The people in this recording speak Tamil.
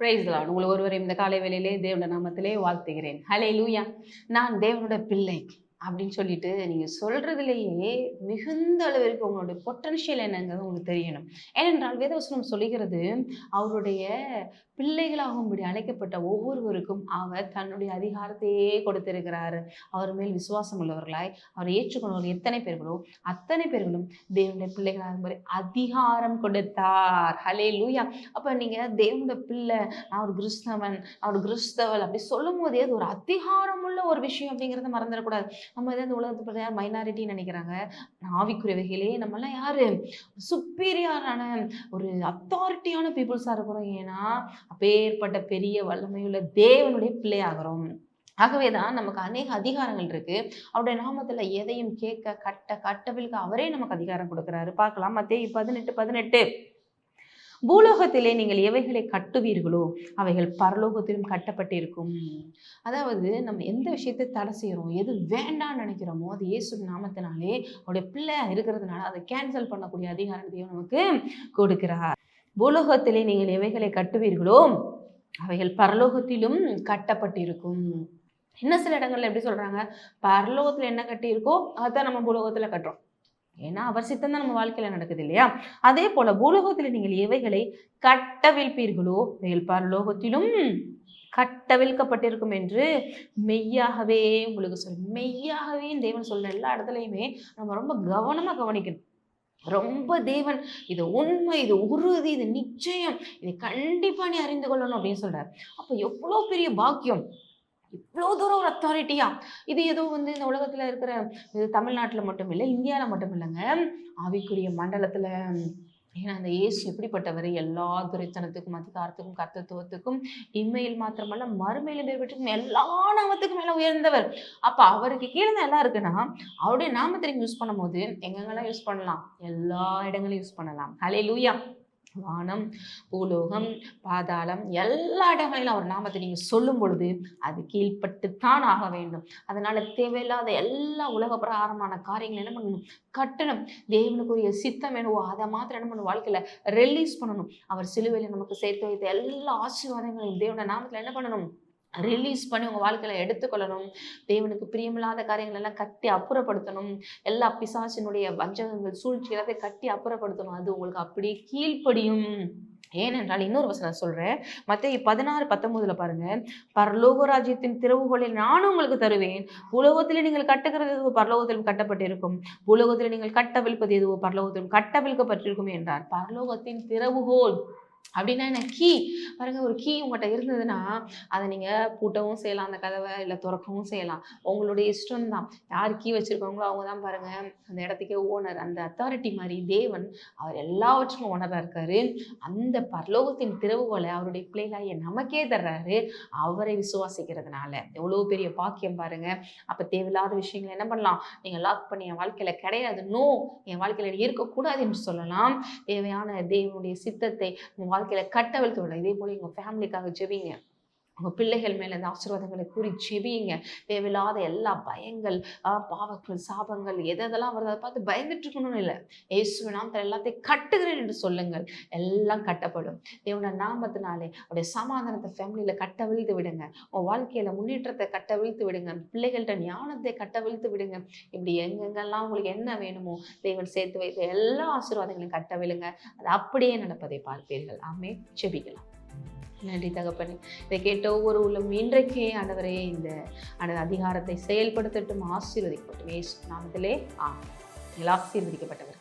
பிரைஸ் லார்ட் உங்களை ஒருவரையும் இந்த காலை வேளையிலே தேவனுடைய நாமத்திலே வாழ்த்துகிறேன். ஹலே லூயா நான் தேவனோட பிள்ளை. அப்படின்னு சொல்லிட்டு நீங்கள் சொல்கிறதுலேயே மிகுந்த அளவிற்கு உங்களுடைய பொட்டன்ஷியல் என்னங்கிறது உங்களுக்கு தெரியணும். ஏனென்றால் வேதவசனம் சொல்லுகிறது அவருடைய பிள்ளைகளாகும்படி அழைக்கப்பட்ட ஒவ்வொருவருக்கும் அவர் தன்னுடைய அதிகாரத்தையே கொடுத்திருக்கிறார். அவர் மேல் விசுவாசம் உள்ளவர்களாய் அவர் ஏற்றுக்கொண்டவர்கள் எத்தனை பேர்களோ அத்தனை பேர்களும் தேவனுடைய பிள்ளைகளாகும்படி அதிகாரம் கொடுத்தார். ஹலே லூயா அப்போ நீங்கள் தேவனுடைய பிள்ளை நான் ஒரு கிறிஸ்தவன் நான் ஒரு கிறிஸ்தவள் அப்படி சொல்லும் போதே அது ஒரு அதிகாரம் உள்ள ஒரு விஷயம் அப்படிங்கிறத மறந்துடக்கூடாது. நம்ம எதாவது உலகத்தை பற்றி யார் மைனாரிட்டின்னு நினைக்கிறாங்க. ஆவிக்குரிய வகையிலே நம்மலாம் யார் சுப்பீரியாரான ஒரு அத்தாரிட்டியான பீப்புள்ஸாக இருக்கிறோம். ஏன்னா அப்பேற்பட்ட பெரிய வல்லமையுள்ள தேவனுடைய பிள்ளையாகிறோம். ஆகவே தான் நமக்கு அநேக அதிகாரங்கள் இருக்கு. அவருடைய நாமத்துல எதையும் கேட்க கட்ட கட்டவிழ்க்க அவரே நமக்கு அதிகாரம் கொடுக்குறாரு. பார்க்கலாம். மத்திய பதினெட்டு பதினெட்டு. பூலோகத்திலே நீங்கள் எவைகளை கட்டுவீர்களோ அவைகள் பரலோகத்திலும் கட்டப்பட்டிருக்கும். அதாவது நம்ம எந்த விஷயத்தை தடை செய்கிறோம் எது வேண்டாம்னு நினைக்கிறோமோ அது இயேசு நாமத்தினாலே அவருடைய பிள்ளை இருக்கிறதுனால அதை கேன்சல் பண்ணக்கூடிய அதிகாரம் தேவன் நமக்கு கொடுக்கிறார். பூலோகத்திலே நீங்கள் எவைகளை கட்டுவீர்களோ அவைகள் பரலோகத்திலும் கட்டப்பட்டிருக்கும். இன்னும் சில இடங்கள்ல எப்படி சொல்றாங்க? பரலோகத்துல என்ன கட்டியிருக்கோ அதான் நம்ம பூலோகத்துல கட்டுறோம். ஏன்னா அவர் சித்தம் தான் நம்ம வாழ்க்கையில நடக்குது இல்லையா? அதே போல பூலோகத்தில் நீங்கள் எவைகளை கட்டவிழ்ப்பீர்களோ அவைகள் பரலோகத்திலும் கட்டவிழ்க்கப்பட்டிருக்கும் என்று மெய்யாகவே உங்களுக்கு சொல் மெய்யாகவே தேவன் சொல்ற எல்லா இடத்துலையுமே நம்ம ரொம்ப கவனமா கவனிக்கணும். ரொம்ப தேவன் இது உண்மை இது உறுதி இது நிச்சயம் இதை கண்டிப்பா நீ அறிந்து கொள்ளணும் அப்படின்னு சொல்கிறார் அப்போ எவ்வளோ பெரிய பாக்கியம்? இவ்வளோ தூரம் ஒரு அத்தாரிட்டியா இது ஏதோ வந்து இந்த உலகத்தில் இருக்கிற இது தமிழ்நாட்டில் மட்டும் இல்லை இந்தியாவில் மட்டும் இல்லைங்க. ஆவிக்குரிய மண்டலத்தில் ஏன்னா அந்த இயேசு எப்படிப்பட்டவர்? எல்லா துரைத்தனத்துக்கும் அதிகாரத்துக்கும் கர்த்தத்துவத்துக்கும் இம்மையில் மாத்திரமல்ல மறுமையில பேர் எல்லா நாமத்துக்கும் மேலே உயர்ந்தவர். அப்போ அவருக்கு கீழே தான் எல்லாம் இருக்குன்னா அவருடைய நாமத்தை யூஸ் பண்ணும்போது எங்கெங்கெல்லாம் யூஸ் பண்ணலாம்? எல்லா இடங்களையும் யூஸ் பண்ணலாம். ஹலே லூயா வானம் பூலோகம் பாதாளம் எல்லா இடங்களிலும் அவர் நாமத்தை நீங்கள் சொல்லும் பொழுது அது கீழ்பட்டுத்தான் ஆக வேண்டும். அதனால் தேவையில்லாத எல்லா உலக பிரகாரமான காரியங்கள் என்ன பண்ணணும்? கட்டணும். தேவனுக்குரிய சித்தம் என்னவோ அதை மாத்திரம் என்ன பண்ணணும்? வாழ்க்கையில் ரிலீஸ் பண்ணணும். அவர் சிலுவையில் நமக்கு சேர்த்து வைத்த எல்லா ஆசீர்வாதங்களையும் தேவன நாமத்தில் என்ன பண்ணணும்? ரிலீஸ் பண்ணி உங்கள் வாழ்க்கையில எடுத்துக்கொள்ளணும். தேவனுக்கு பிரியமில்லாத காரியங்கள் எல்லாம் கட்டி அப்புறப்படுத்தணும். எல்லா பிசாசினுடைய வஞ்சகங்கள் சூழ்ச்சி எல்லாத்தையும் கட்டி அப்புறப்படுத்தணும். அது உங்களுக்கு அப்படியே கீழ்ப்படியும். ஏனென்றால் இன்னொரு வசனம் சொல்றேன். மற்ற பதினாறு பத்தொன்பதுல பாருங்க. பரலோக ராஜ்யத்தின் திறவுகோலை நானும் உங்களுக்கு தருவேன். உலகத்தில் நீங்கள் கட்டுகிறது எதுவோ பரலோகத்திலும் கட்டப்பட்டிருக்கும். உலகத்தில் நீங்கள் கட்டவிழ்ப்பது எதுவோ பரலோகத்திலும் கட்டவிழ்க்கப்பட்டிருக்கும் என்றார். பரலோகத்தின் திறவுகோல். அப்படின்னா என்ன? கீ. பாருங்க ஒரு கீ உங்கள்கிட்ட இருந்ததுன்னா அதை நீங்கள் பூட்டவும் செய்யலாம் அந்த கதவை இல்லை திறக்கவும் செய்யலாம். உங்களுடைய இஷ்டம் தான். யார் கீ வச்சுருக்காங்களோ அவங்க தான் பாருங்க அந்த இடத்துக்கே ஓனர் அந்த அத்தாரிட்டி மாதிரி தேவன் அவர் எல்லாவற்றுக்கும் ஓனராக இருக்காரு. அந்த பரலோகத்தின் திறவுகோலை அவருடைய பிள்ளைகளாகிய நமக்கே தர்றாரு. அவரை விசுவாசிக்கிறதுனால. எவ்வளோ பெரிய பாக்கியம் பாருங்க. அப்போ தேவையில்லாத விஷயங்களை என்ன பண்ணலாம்? நீங்கள் லாக் பண்ணி என் வாழ்க்கையில கிடையாது. நோ என் வாழ்க்கையில இருக்கக்கூடாது என்று சொல்லலாம். தேவையான தேவனுடைய சித்தத்தை வாழ்க்கையில கட்டவிழ்த்து விடும் இதே போல உங்க ஃபேமிலிக்காக ஜெபிங்க. உங்கள் பிள்ளைகள் மேலே இந்த ஆசீர்வாதங்களை கூறி ஜெபியுங்க தேவையில்லாத எல்லா பயங்கள் பாவங்கள் சாபங்கள் எதெல்லாம் வருது அதை பார்த்து பயந்துட்டு இருக்கணும்னு இல்லை. இயேசுவின் நாமத்தில் எல்லாத்தையும் கட்டுகிறேன் என்று சொல்லுங்கள். எல்லாம் கட்டப்படும். தேவனோட நாமத்தினாலே அவருடைய சமாதானத்தை ஃபேமிலியில் கட்டவிழ்த்து விடுங்க. உங்கள் வாழ்க்கையில் முன்னேற்றத்தை கட்டவிழ்த்து விடுங்க. பிள்ளைகள்கிட்ட ஞானத்தை கட்டவிழ்த்து விடுங்க. இப்படி எங்கெங்கெல்லாம் உங்களுக்கு என்ன வேணுமோ தேவன் சேர்த்து வைத்த எல்லா ஆசீர்வாதங்களையும் கட்டவிழுங்க அது அப்படியே நடப்பதை பார்ப்பீர்கள். ஆமே செபிக்கலாம் நன்றி தகப்பனே. இதை கேட்ட ஒவ்வொரு உள்ளம் இன்றைக்கே ஆண்டவரே இந்த அந்த அதிகாரத்தை செயல்படுத்தட்டும் ஆசீர்வதிக்கப்பட்டும் ஏசு நாமத்திலே ஆ ஆசீர்வதிக்கப்பட்டவர்